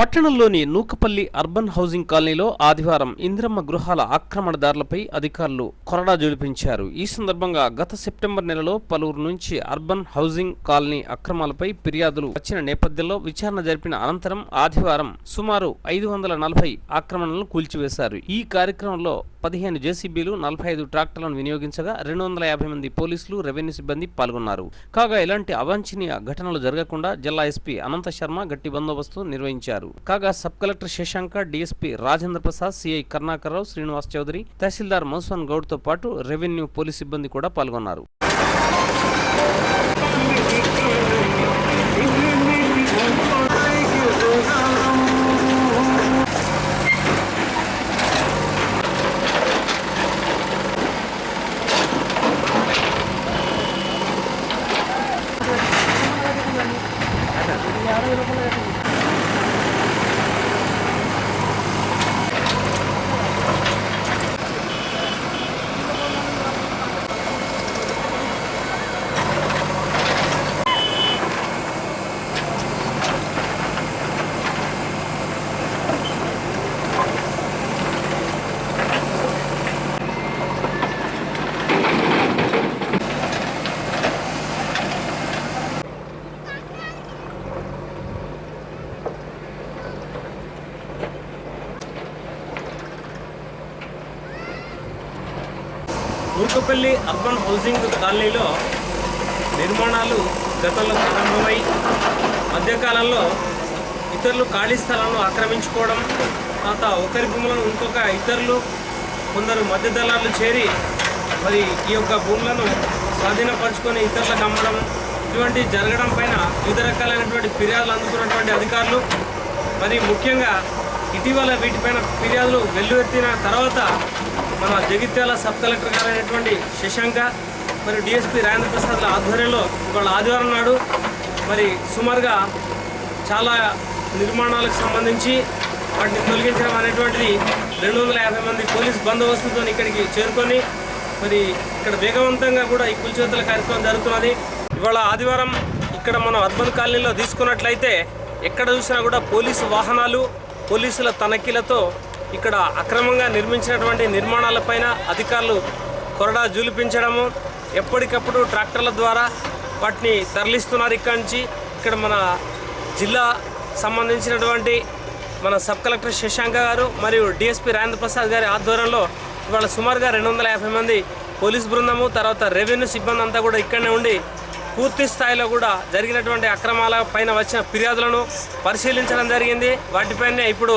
పట్టణంలోని Nukapalli urban housing కాలనీలో ఆదివారం ఇందిరమ్మ గృహాల ఆక్రమణదారులపై అధికారులు కొరడా జోడిపించారు ఈ సందర్భంగా గత సెప్టెంబర్ నెలలో పలువురు నుంచి అర్బన్ హౌసింగ్ కాలనీ అక్రమాలపై ఫిర్యాదులు వచ్చిన నేపథ్యంలో విచారణ జరిపిన అనంతరం ఆదివారం సుమారు ఐదు వందల నలభై ఆక్రమణలను కూల్చివేశారు. ఈ కార్యక్రమంలో పదిహేను జేసీబీలు నలభై ఐదు ట్రాక్టర్లను వినియోగించగా రెండు వందల యాభై మంది పోలీసులు రెవెన్యూ సిబ్బంది పాల్గొన్నారు. కాగా ఇలాంటి అవాంఛనీయ ఘటనలు జరగకుండా జిల్లా ఎస్పీ అనంత శర్మ గట్టి బందోబస్తు నిర్వహించారు. కాగా sub collector Shashanka DSP Rajendra Prasad CI Karunakarrao Srinivas Chowdary తహసీల్దార్ మోస్వాన్ గౌడ్తో పాటు రెవెన్యూ పోలీస్ సిబ్బంది కూడా పాల్గొన్నారు. ఊరుకపల్లి అర్బన్ హౌసింగ్ కాలనీలో నిర్మాణాలు గతంలో ప్రారంభమై మధ్యకాలంలో ఇతరులు ఖాళీ స్థలాలను ఆక్రమించుకోవడం తర్వాత ఒకరి భూములను ఇంకొక ఇతరులు కొందరు మధ్య దళాలు చేరి మరి ఈ యొక్క భూములను స్వాధీనపరచుకొని ఇతరులకు అమ్మడం ఇటువంటి జరగడం పైన వివిధ రకాలైనటువంటి ఫిర్యాదులు అందుకున్నటువంటి అధికారులు మరి ముఖ్యంగా ఇటీవల వీటిపైన ఫిర్యాదులు వెల్లువెత్తిన తర్వాత మన జగిత్యాల సబ్ కలెక్టర్ గారైనటువంటి శశాంక మరి డిఎస్పి రాజేంద్ర ప్రసాద్ల ఆధ్వర్యంలో ఇవాళ ఆదివారం నాడు మరి సుమారుగా చాలా నిర్మాణాలకు సంబంధించి వాటిని తొలగించడం అనేటువంటిది రెండు వందల యాభై మంది పోలీస్ బందోబస్తుతో ఇక్కడికి చేరుకొని మరి ఇక్కడ వేగవంతంగా కూడా ఈ కూల్చివేతల కార్యక్రమం జరుగుతున్నది. ఇవాళ ఆదివారం ఇక్కడ మనం అర్బన్ కాలనీలో తీసుకున్నట్లయితే ఎక్కడ చూసినా కూడా పోలీసు వాహనాలు పోలీసుల తనఖీలతో ఇక్కడ అక్రమంగా నిర్మించినటువంటి నిర్మాణాలపైన అధికారులు కొరడా జూలిపించడము. ఎప్పటికప్పుడు ట్రాక్టర్ల ద్వారా వాటిని తరలిస్తున్నారు ఇక్కడి నుంచి. ఇక్కడ మన జిల్లా సంబంధించినటువంటి మన సబ్ కలెక్టర్ శశాంక గారు మరియు డిఎస్పీ రాజేంద్ర ప్రసాద్ గారి ఆధ్వర్యంలో ఇవాళ సుమారుగా రెండు వందల యాభై మంది పోలీస్ బృందము తర్వాత రెవెన్యూ సిబ్బంది అంతా కూడా ఇక్కడనే ఉండి పూర్తి స్థాయిలో కూడా జరిగినటువంటి అక్రమాల పైన వచ్చిన ఫిర్యాదులను పరిశీలించడం జరిగింది. వాటిపైనే ఇప్పుడు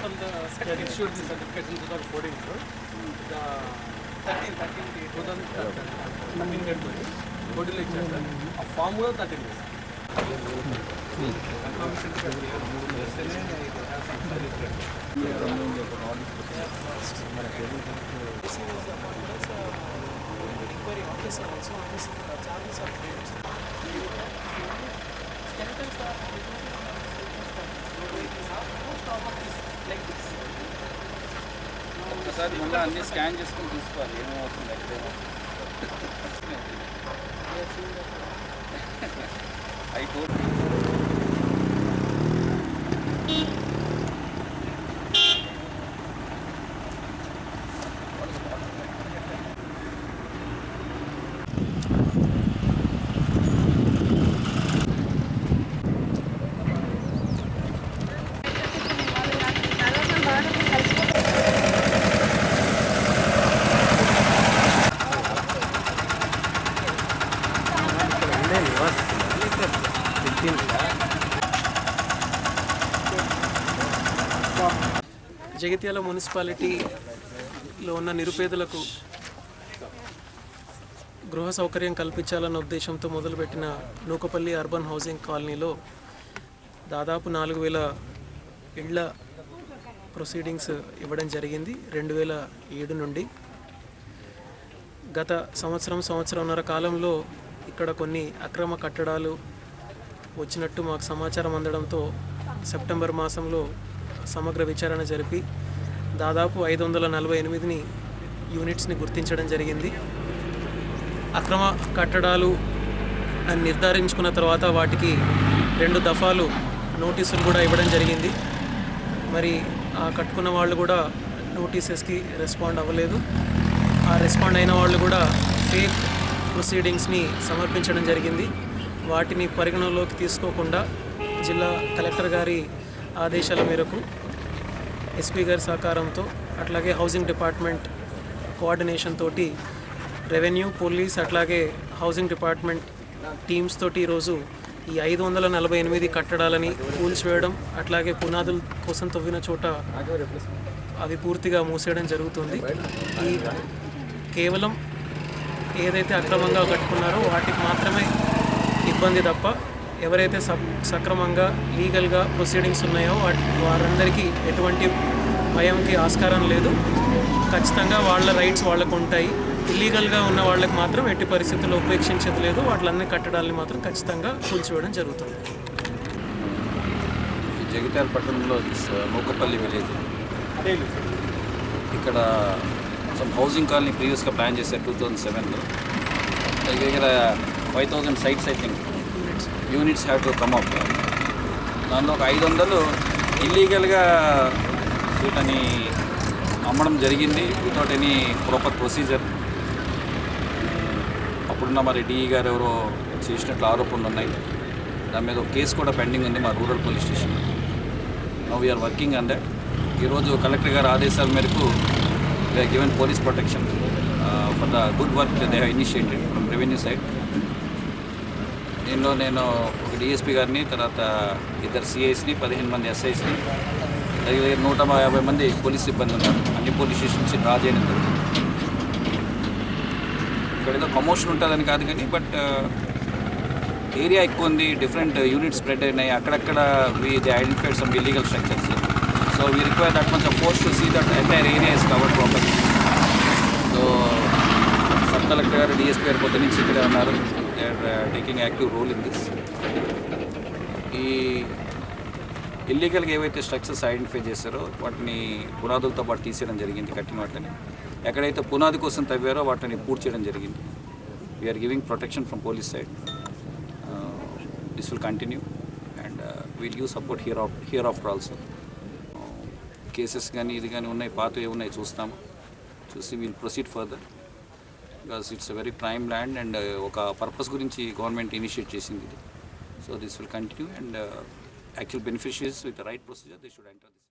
from the Yeah, it should be certificate in 2014, sir. The 13, 13 date. 2013 date ఉంది బోర్డులో ఇచ్చారు సార్ ఆ ఫామ్ కూడా thirteen days This is uh, models, uh, inquiry officer also on this uh, charges of rates. Skeletons are most of this like this. ఒకసారి మళ్ళీ అన్ని scan చేసుకుని చూసుకోవాలి ఏమవుతుంది అయితే అయిపోతుంది జగిత్యాల మున్సిపాలిటీలో ఉన్న నిరుపేదలకు గృహ సౌకర్యం కల్పించాలన్న ఉద్దేశంతో మొదలుపెట్టిన నూకపల్లి అర్బన్ హౌసింగ్ కాలనీలో దాదాపు నాలుగు వేల ఇళ్ళ ప్రొసీడింగ్స్ ఇవ్వడం జరిగింది. రెండు వేల ఏడు నుండి గత సంవత్సరం సంవత్సరంన్నర కాలంలో ఇక్కడ కొన్ని అక్రమ కట్టడాలు వచ్చినట్టు మాకు సమాచారం అందడంతో సెప్టెంబర్ మాసంలో సమగ్ర విచారణ జరిపి దాదాపు ఐదు వందల నలభై ఎనిమిదిని యూనిట్స్ని గుర్తించడం జరిగింది. అక్రమ కట్టడాలు అని నిర్ధారించుకున్న తర్వాత వాటికి రెండు దఫాలు నోటీసులు కూడా ఇవ్వడం జరిగింది. మరి ఆ కట్టుకున్న వాళ్ళు కూడా నోటీసెస్కి రెస్పాండ్ అవ్వలేదు. ఆ రెస్పాండ్ అయిన వాళ్ళు కూడా ఫేక్ ప్రొసీడింగ్స్ని సమర్పించడం జరిగింది. వాటిని పరిగణలోకి తీసుకోకుండా జిల్లా కలెక్టర్ గారి ఆదేశాల మేరకు ఎస్పీ గారి సహకారంతో అట్లాగే హౌసింగ్ డిపార్ట్మెంట్ కోఆర్డినేషన్ తోటి రెవెన్యూ పోలీస్ అట్లాగే హౌసింగ్ డిపార్ట్మెంట్ టీమ్స్ తోటి ఈరోజు ఈ ఐదు వందల నలభై ఎనిమిది కట్టడాలని కూల్చివేయడం అట్లాగే పునాదుల కోసం తవ్విన చోట అవి పూర్తిగా మూసేయడం జరుగుతుంది. ఈ కేవలం ఏదైతే అక్రమంగా కట్టుకున్నారో వాటికి మాత్రమే ఇబ్బంది తప్ప ఎవరైతే సక్రమంగా లీగల్గా ప్రొసీడింగ్స్ ఉన్నాయో వాటి వారందరికీ ఎటువంటి భయంకి ఆస్కారం లేదు. ఖచ్చితంగా వాళ్ళ రైట్స్ వాళ్ళకు ఉంటాయి. ఇల్లీగల్గా ఉన్న వాళ్ళకి మాత్రం ఎట్టి పరిస్థితుల్లో ఉపేక్షించేది లేదు. వాటిలన్నీ కట్టడాలని మాత్రం ఖచ్చితంగా కూల్చివేయడం జరుగుతుంది. జగిత్యాల పట్టణంలో నూకపల్లి విలేజ్. ఇక్కడ సమ్ హౌసింగ్ కాలనీ ప్రీవియస్గా ప్లాన్ చేశారు టూ థౌజండ్ సెవెన్లో. దగ్గర దగ్గర five thousand sites I think. Units have to come up దానిలో ఒక ఐదు వందలు ఇల్లీగల్గా వీటిని అమ్మడం జరిగింది వితౌట్ ఎనీ ప్రాపర్ ప్రొసీజర్ అప్పుడున్న మరి డిఈ గారు ఎవరో చేసినట్లు ఆరోపణలు ఉన్నాయి. దాని మీద ఒక కేసు కూడా పెండింగ్ ఉంది మా rural police station. No we're working on that ఈరోజు కలెక్టర్ గారి ఆదేశాల మేరకు we're given police protection for the good work they have initiated from revenue side దీనిలో నేను ఒక డిఎస్పీ గారిని తర్వాత ఇద్దరు సిఐస్ని పదిహేను మంది ఎస్ఐస్ని దగ్గర దగ్గర నూట యాభై మంది పోలీస్ సిబ్బంది ఉన్నారు. అన్ని పోలీస్ స్టేషన్స్ డ్రా చేయడం జరిగింది. ఇక్కడ ఏదో కమోషన్ ఉంటుందని కాదు కానీ బట్ ఏరియా ఎక్కువ ఉంది డిఫరెంట్ యూనిట్స్ స్ప్రెడ్ అయినాయి. అక్కడక్కడ we the identified some illegal structures so we require that much force to see that entire area is covered proper so sub collector గారు డిఎస్పీ గారు పొద్దు నుంచి ఇక్కడే ఉన్నారు. They are taking active role in this ఈ ఇల్లీగల్గా ఏవైతే structures identify చేశారో వాటిని పునాదులతో పాటు తీసేయడం జరిగింది కట్టిన వాటిని. ఎక్కడైతే పునాది కోసం తవ్వారో వాటిని పూర్తి చేయడం జరిగింది. We're giving protection from police side this will continue and will give support here of here after also cases కానీ ఇది కానీ ఉన్నాయి పాతవి ఉన్నాయి చూస్తాము. చూసి will proceed further because it's very prime land and ఒక పర్పస్ గురించి గవర్నమెంట్ ఇనిషియేట్ చేసింది ఇది. So this will continue and actual beneficiaries with right procedure they should enter this